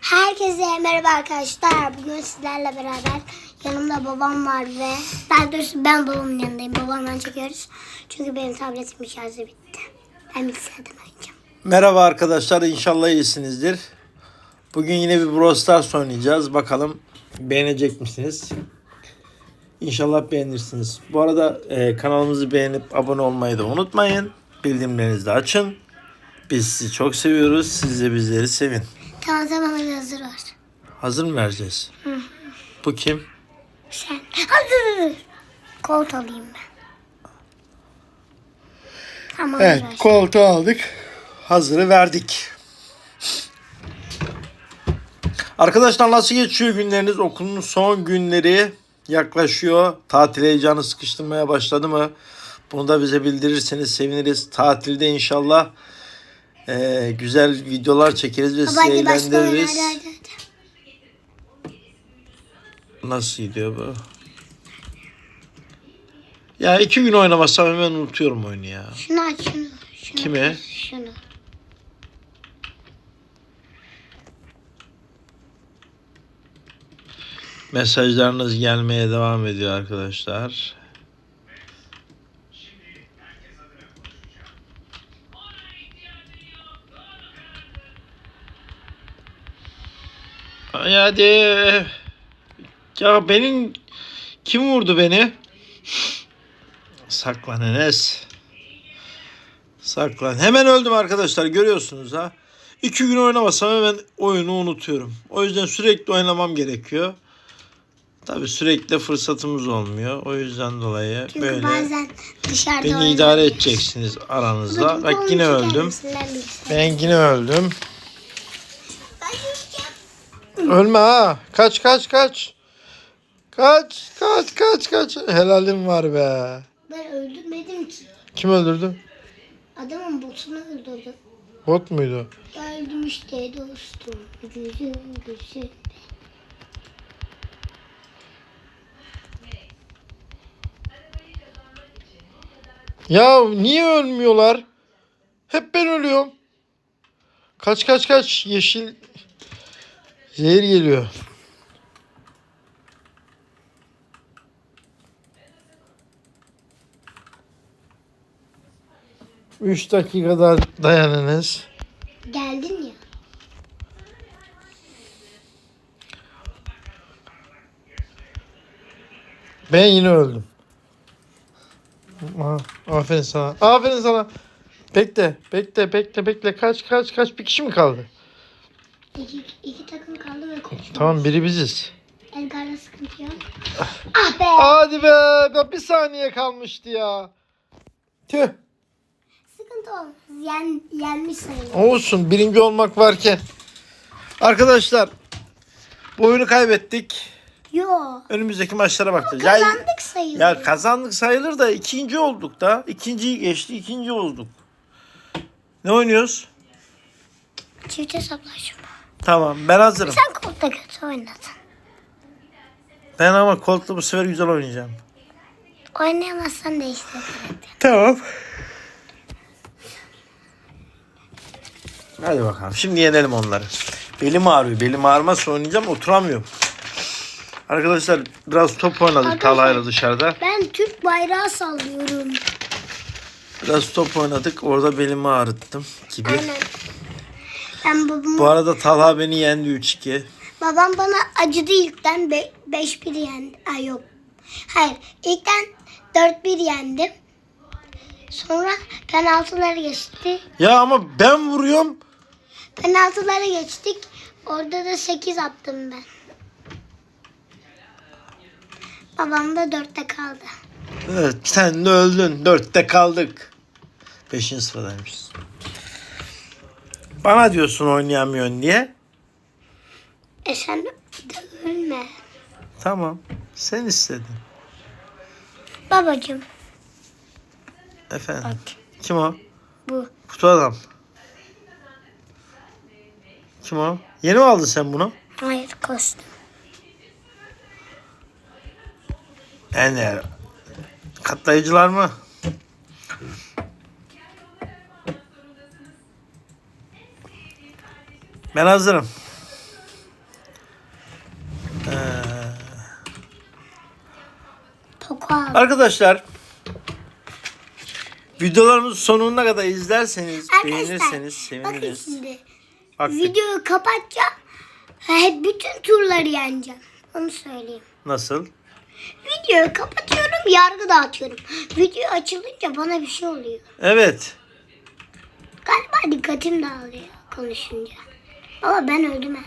Herkese merhaba arkadaşlar. Bugün sizlerle beraber yanımda babam var ve daha doğrusu ben babamın yanındayım. Babamdan çekiyoruz. Çünkü benim tabletimin şarjı bitti. Ben bilgisayardan oynayacağım. Merhaba arkadaşlar inşallah iyisinizdir. Bugün yine bir Brawl Stars oynayacağız. Bakalım beğenecek misiniz? İnşallah beğenirsiniz. Bu arada e, kanalımızı beğenip abone olmayı da unutmayın. Bildirimlerinizi de açın. Biz sizi çok seviyoruz. Siz de bizleri sevin. Tamam tamam hadi hazır var. Hazır mı vereceğiz? Bu kim? Sen hazır. Kolt alayım ben. Tamam Evet hazır. koltuğu aldık. Hazırı verdik. Arkadaşlar nasıl geçiyor günleriniz? Okulun son günleri yaklaşıyor. Tatil heyecanı sıkıştırmaya başladı mı? Bunu da bize bildirirseniz seviniriz. Tatilde inşallah eee, güzel videolar çekeriz ve sizi eğlendiririz. hadi. Nasıl gidiyor bu? Ya iki gün oynamazsam hemen unutuyorum oyunu ya. Şunu aç şunu. şunu Kimi? aç, Şunu. Mesajlarınız gelmeye devam ediyor arkadaşlar. Ay hadi. Ya benim kim vurdu beni? Saklan Enes. Saklan. Hemen öldüm arkadaşlar görüyorsunuz ha. İki gün oynamasam hemen oyunu unutuyorum. O yüzden sürekli oynamam gerekiyor. Tabi sürekli fırsatımız olmuyor. O yüzden dolayı Çünkü böyle bazen dışarıda beni idare edeceksiniz aranızda. Bak yine öldüm. bilgisayar- Ben yine öldüm. Ölme ha. Kaç kaç kaç. Kaç kaç kaç kaç. Helalim var be. Ben öldürmedim ki. Kim öldürdü? Adamın botunu öldürdüm. Bot muydu? Öldüm işte dostum. Gözüm gözüm. Ya niye ölmüyorlar? Hep ben ölüyorum. Kaç kaç kaç yeşil zehir geliyor. Üç dakika daha dayanınız. Geldin ya. Ben yine öldüm. Aferin sana. Aferin sana. Bekle, bekle, bekle, bekle. Kaç, kaç, kaç. Bir kişi mi kaldı? İki, iki takım kaldı ve. Tamam, biri biziz. Edgar'da sıkıntı yok. Ah be. Hadi be. Ya bir saniye kalmıştı ya. Tüh. Sıkıntı olmaz. Yen, yenmiş sayılır. Olsun. Birinci olmak varken. Arkadaşlar. Bu oyunu kaybettik. Yo. Önümüzdeki maçlara. Ya, Kazandık sayılır. ya kazandık sayılır da ikinci olduk da. İkinciyi geçti, ikinci olduk. Ne oynuyoruz? Çift hesaplaşma. Tamam, ben hazırım. Sen kolda kötü oynadın. Ben ama Colt'la bu sefer güzel oynayacağım. Oynayamazsan değiştir karakter. Tamam. Hadi bakalım. Şimdi yenelim onları. Belim ağrıyor. Belim ağrımazsa oynayacağım. Oturamıyorum. Arkadaşlar biraz top oynadık Talha'yla dışarıda. Ben Türk bayrağı sallıyorum. Biraz top oynadık. Orada belimi ağrıttım gibi. Aynen. Ben babamı, Bu arada Talha beni yendi 3-2. babam bana acıdı ilkten 5-1 yendi. Ay yok. Hayır. İlkten 4-1 yendim. Sonra penaltılara geçti. Ya ama ben vuruyorum. Penaltılara geçtik. Orada da 8 attım ben. Babam da 4'te kaldı. Evet sen de öldün. 4'te kaldık. 5. sıradaymışız. Bana diyorsun oynayamıyorsun diye. E sen de ölme. Tamam. Sen istedin. Babacım Efendim. bak Kim o? bu. Kutu adam. Kim o? Yeni mi aldın sen bunu? Hayır kostüm. Yani katlayıcılar mı? Ben hazırım. Ee, arkadaşlar videolarımızı sonuna kadar izlerseniz arkadaşlar, beğenirseniz seviniriz. Bakın şimdi. Videoyu kapatacağım. Hep bütün turları yeneceğim. Onu söyleyeyim. Nasıl? Videoyu kapatıyorum, yargı dağıtıyorum. Video açılınca bana bir şey oluyor. Evet. Galiba dikkatim dağılıyor konuşunca. Baba ben öldüm ha.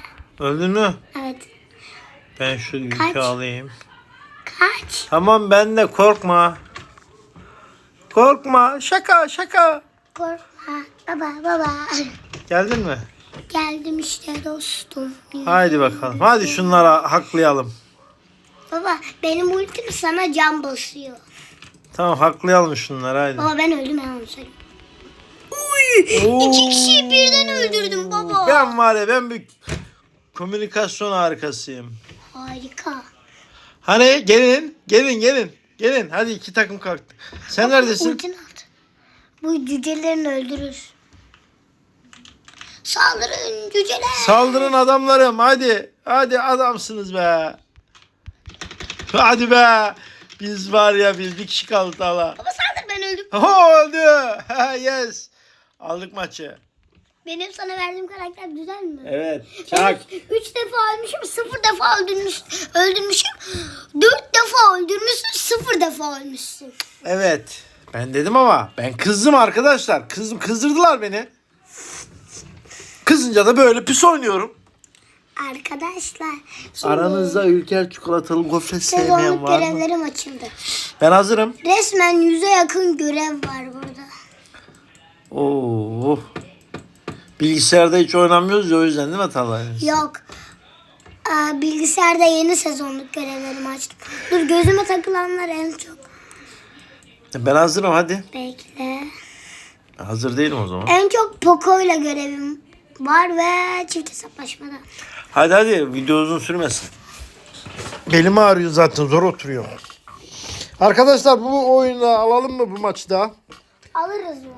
Öldün mü? Evet. Ben şu yükü Kaç? alayım. Kaç? Tamam ben de korkma. Korkma. Şaka şaka. Korkma. Baba baba. Geldin mi? Geldim işte dostum. Haydi bakalım. Hadi şunlara haklayalım. Baba benim ultim sana can basıyor. Tamam haklayalım şunları haydi. Baba ben öldüm ben onu söyleyeyim. İki kişiyi birden öldürdüm baba. Ben var ya ben bir komünikasyon harikasıyım. Harika. Hani gelin gelin gelin. Gelin hadi iki takım kalktı. Sen neredesin? Ultin at. Bu cücelerini öldürür. Saldırın cüceler. Saldırın adamlarım hadi. Hadi adamsınız be. Hadi be. Biz var ya biz bir kişi kaldı hala. Baba saldır ben öldüm. Ho öldü. yes. Aldık maçı. Benim sana verdiğim karakter güzel mi? Evet. Çak. Evet, üç defa ölmüşüm, sıfır defa öldürmüş, öldürmüşüm. Dört defa öldürmüşsün, sıfır defa ölmüşsün. Evet. Ben dedim ama ben kızdım arkadaşlar. Kızım kızdırdılar beni. Kızınca da böyle pis oynuyorum. Arkadaşlar, şimdi Aranızda ülker çikolatalı gofret sevmeyen sezonluk var mı? görevlerim açıldı. Ben hazırım. Resmen yüze yakın görev var burada. Oo. Bilgisayarda hiç oynamıyoruz ya o yüzden değil mi Talha? Yok. Aa, bilgisayarda yeni sezonluk görevlerimi açtım. Dur gözüme takılanlar en çok. Ben hazırım hadi. Bekle. Hazır değilim o zaman. En çok Poco ile görevim var ve çift hesaplaşmada. Hadi hadi video uzun sürmesin. Belim ağrıyor zaten zor oturuyor. Arkadaşlar bu oyunu alalım mı bu maçta? Alırız mı?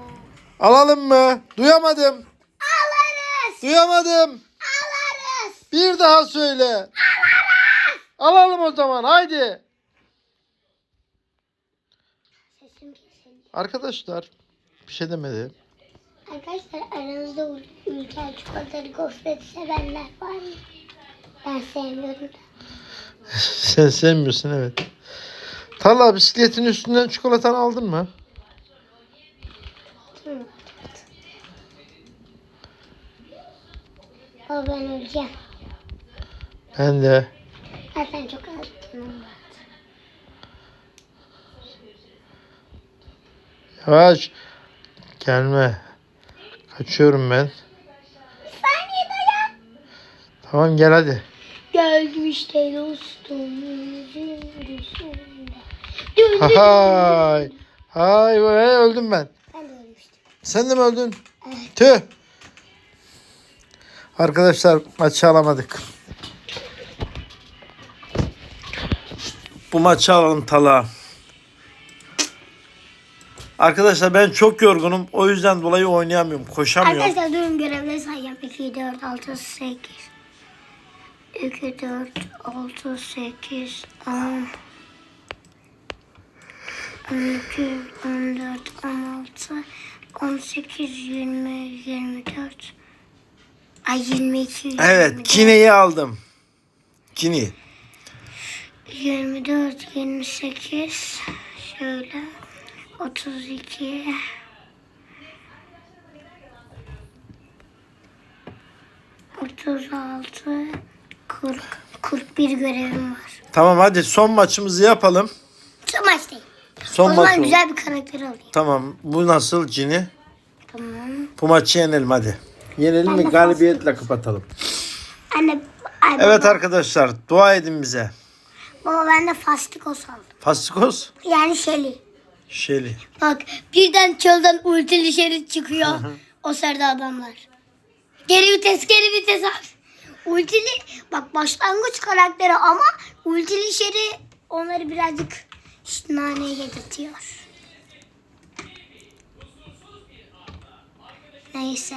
Alalım mı? Duyamadım. Alırız. Duyamadım. Alırız. Bir daha söyle. Alalım o zaman haydi. Arkadaşlar bir şey demedi. Arkadaşlar aranızda ülker çikolatalı gofret sevenler var mı? Ben sevmiyorum da. Sen sevmiyorsun evet. Talha bisikletin üstünden çikolatanı aldın mı? Baba ben öleceğim. Ben de. Zaten çok az canım. Yavaş. Gelme. Kaçıyorum ben. Saniye dayan. Tamam gel hadi. Geldim işte dostum. Hay. Hay öldüm ben. Ben de ölmüştüm. Sen de mi öldün? Evet. Tüh. Arkadaşlar maçı alamadık. Bu maçı alalım Tala. Arkadaşlar ben çok yorgunum. O yüzden dolayı oynayamıyorum. Koşamıyorum. Arkadaşlar durun görevleri sayacağım. 2, 4, 6, 8. 2, 4, 6, 8, 10. 12, 14, 16, 18, 20, 24. Ay 22, 24. Evet Kine'yi aldım. Kini. 24, 28. Şöyle. 32. Otuz altı, kırk, kırk bir görevim var. Tamam hadi son maçımızı yapalım. Son maçtayım. Son o maç zaman oldu. güzel bir karakter alayım. Tamam bu nasıl Cini? Tamam. Bu maçı yenelim hadi. Yenelim ve galibiyetle kapatalım. Anne, ay Evet arkadaşlar dua edin bize. baba ben de fastikos aldım. Fastikos. Yani Shelly. Şeli. Bak birden çölden ultili şerit çıkıyor. o sırada adamlar. Geri vites geri vites abi. Ultili bak başlangıç karakteri ama ultili şeri onları birazcık işte naneye yedirtiyor. Neyse.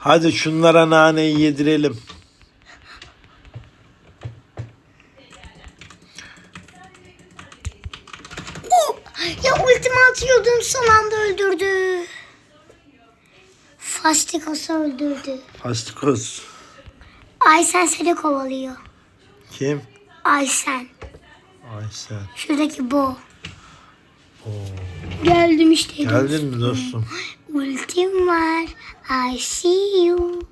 Hadi şunlara naneyi yedirelim. atıyordum son anda öldürdü. Fastikos'u öldürdü. Fastikos. Aysen seni kovalıyor. Kim? Aysen. Aysel. Şuradaki bu. Oo. Geldim işte. Geldin mi dostum? Ultim var. I see you.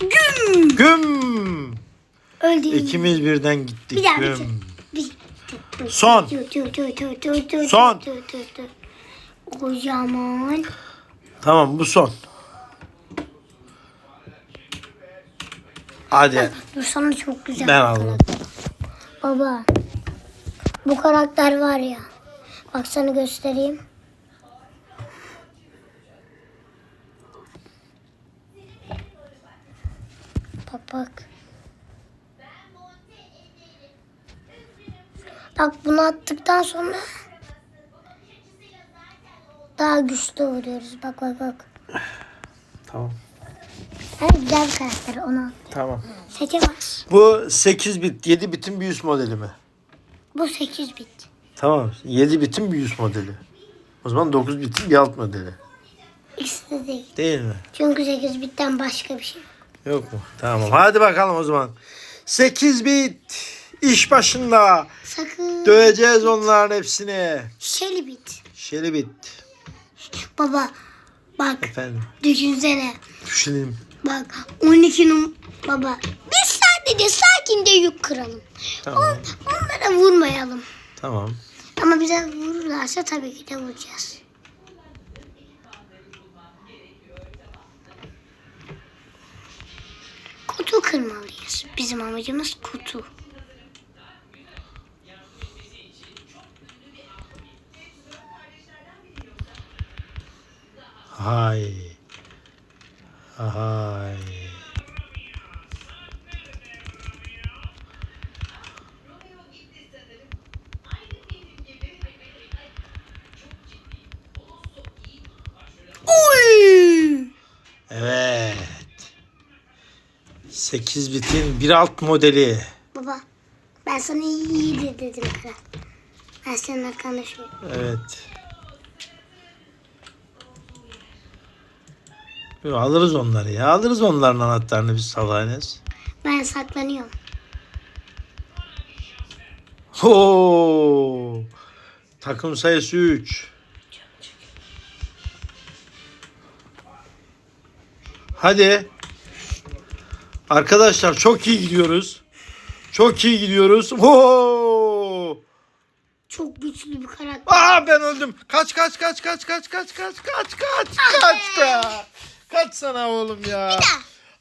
Güm. Güm. Öldüm. İkimiz birden gittik. Bir daha, bir Güm. Bir- Son. Tü, tü, Son. tü. Kocaman. Tamam bu son. Hadi Dur sana çok güzel. ben bir aldım. Baba. Bu karakter var ya. Bak sana göstereyim. Bak bak. Bak bunu attıktan sonra daha güçlü oluyoruz. Bak bak bak. Tamam. Evet, güzel bir karakter onu Tamam. seçemez. Bu 8 bit, 7 bitin bir üst modeli mi? Bu 8 bit. Tamam. 7 bitin bir üst modeli. O zaman 9 bitin bir alt modeli. İkisi de değil. Değil mi? Çünkü 8 bitten başka bir şey yok. Yok mu? Tamam. Hadi bakalım o zaman. 8 bit. iş başında. Sakın. Döveceğiz onların hepsini. Şeli bit. Şeli bit. Baba bak Efendim. düşünsene. Düşünelim. Bak 12 num baba. Biz sadece sakin de yük kıralım. Tamam. On, onlara vurmayalım. Tamam. Ama bize vururlarsa tabii ki de vuracağız. Kırmalıyız. Bizim amacımız kutu. Hay. Hay. 8 bitin bir alt modeli. Baba ben sana iyi de dedim kral. Ben senin arkanda şey. Evet. Yo, alırız onları ya. Alırız onların anahtarını biz Salahanes. Ben saklanıyorum. Oo! Takım sayısı 3. Hadi. Arkadaşlar çok iyi gidiyoruz. Çok iyi gidiyoruz. Oo! Çok güçlü bir karakter. Aa ben öldüm. Kaç kaç kaç kaç kaç kaç kaç kaç kaç kaç be. Kaç sana oğlum ya.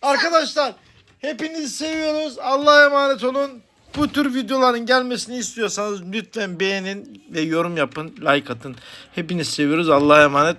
Arkadaşlar hepinizi seviyoruz. Allah'a emanet olun. Bu tür videoların gelmesini istiyorsanız lütfen beğenin ve yorum yapın, like atın. Hepinizi seviyoruz. Allah'a emanet.